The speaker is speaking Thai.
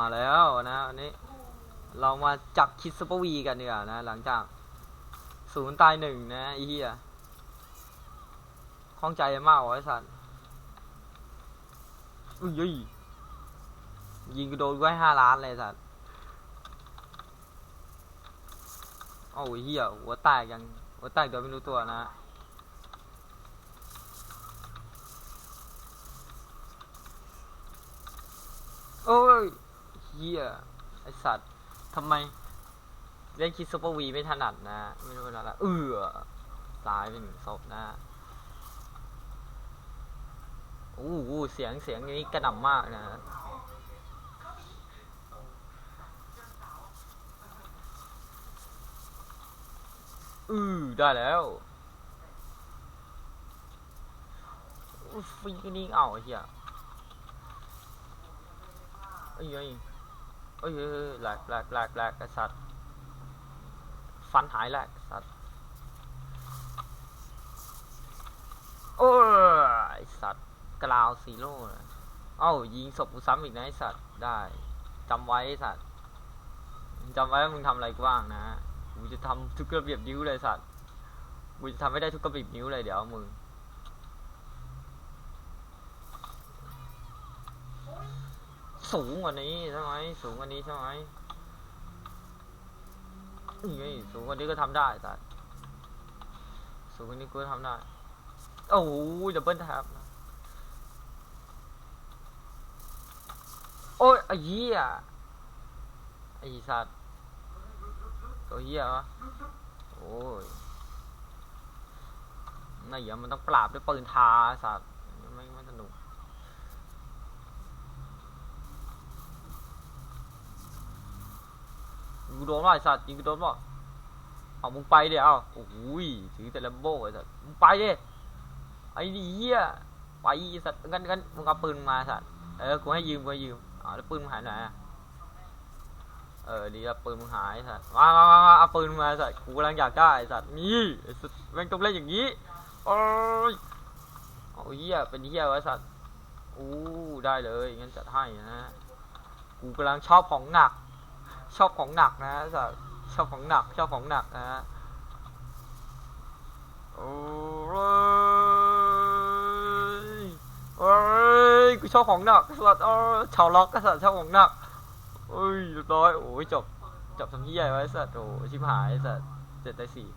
มาแล้วนะอันนี้เรามาจับคิดซุปเปอร์วีกันดีกว่านะ หลังจากศูนย์ตายหนึ่งนะไอ้เหี้ยข้องใจมากวะไอ้สัตว์อุ้ยยยิงกูโดนไว้ห้าล้านเลยสัตว์โอ้ยเหี้ยหัวแตกยังหัวแตกโดยไม่รู้ตัวนะโอ้ย เฮียไอสัตว์ทำไมเล่นคิดซุปเปอร์วีไม่ถนัดนะ ไม่รู้เป็นอะเออตายไปหนึ่งศพนะโอ้โหเสียงเสียงนี้กระหน่ำมากนะอือได้แล้วฟีกนี่เอาเหี้ยเอ้ยเอ้ย เอ้ยแหลกแหลกแหลกแหลกไอสัตว์ฟันหายแหลกสัตว์โอ้ยไอสัตว์กราวซีโร่นะเอ้ายิงศพกูซ้ำอีกนะไอสัตว์ได้จำไว้ไอสัตว์จำไว้ว่ามึงทำอะไรกูบ้างนะกูจะทำทุกกระเบียบนิ้วเลยสัตว์กูจะทำให้ได้ทุกระเบียบนิ้วเลยเดี๋ยวมึง สูงกว่านี้ใช่ไหมสูงกว่านี้ใช่ไหมนี่สูงกว่านี้ก็ทำได้แต่สูงกว่านี้ก็ทำได้ โอ้โหดับเบิลแท็บโอ้ยไอ้เหี้ยไอ้สัตว์ตัวเหี้ยวะโอ้ยน่าอย่ามันต้องปราบด้วยปืนทาสัตว์ไม่ไม่สนุก ยิง กูโดนว่ะไอ้สัตว์ยิงกูโดนว่ะเอามึงไปเดี๋ยวเอาโอ้ยถือแต่ลมโบ้ไอ้สัตว์มึงไปดิไอ้นี่เหี้ยไปไอสัตว์งั้นงั้นมึงเอาปืนมาไอสัตว์เออกูให้ยืมกูให้ยืมอ๋อแล้วปืนมึงหายไหนอะเออดีแล้วปืนมึงหายไอสัตว์มามามาเอาปืนมาไอสัตว์กูกำลังอยากได้ไอ้สัตว์นี่ไอ้สัตว์แม่งต้องเล่นอย่างนี้โอ้ยเอาเหี้ยเป็นเหี้ยไว้สัตว์อู้ได้เลยงั้นจัดให้นะกูกำลังชอบของหนัก ชอบของหนักนะสัตว์ชอบของหนัก ชอบของหนักนะโอ้ยโอ้ยกูชอบของหนักสัสโอ้ชาวล็อกก็สัสชอบของหนักโอ้ยร้อยโอ้ยจบจบทำที่ใหญ่ไว้สัตว์โอ้ชิบหายสัตว์เจ็ดได้สี่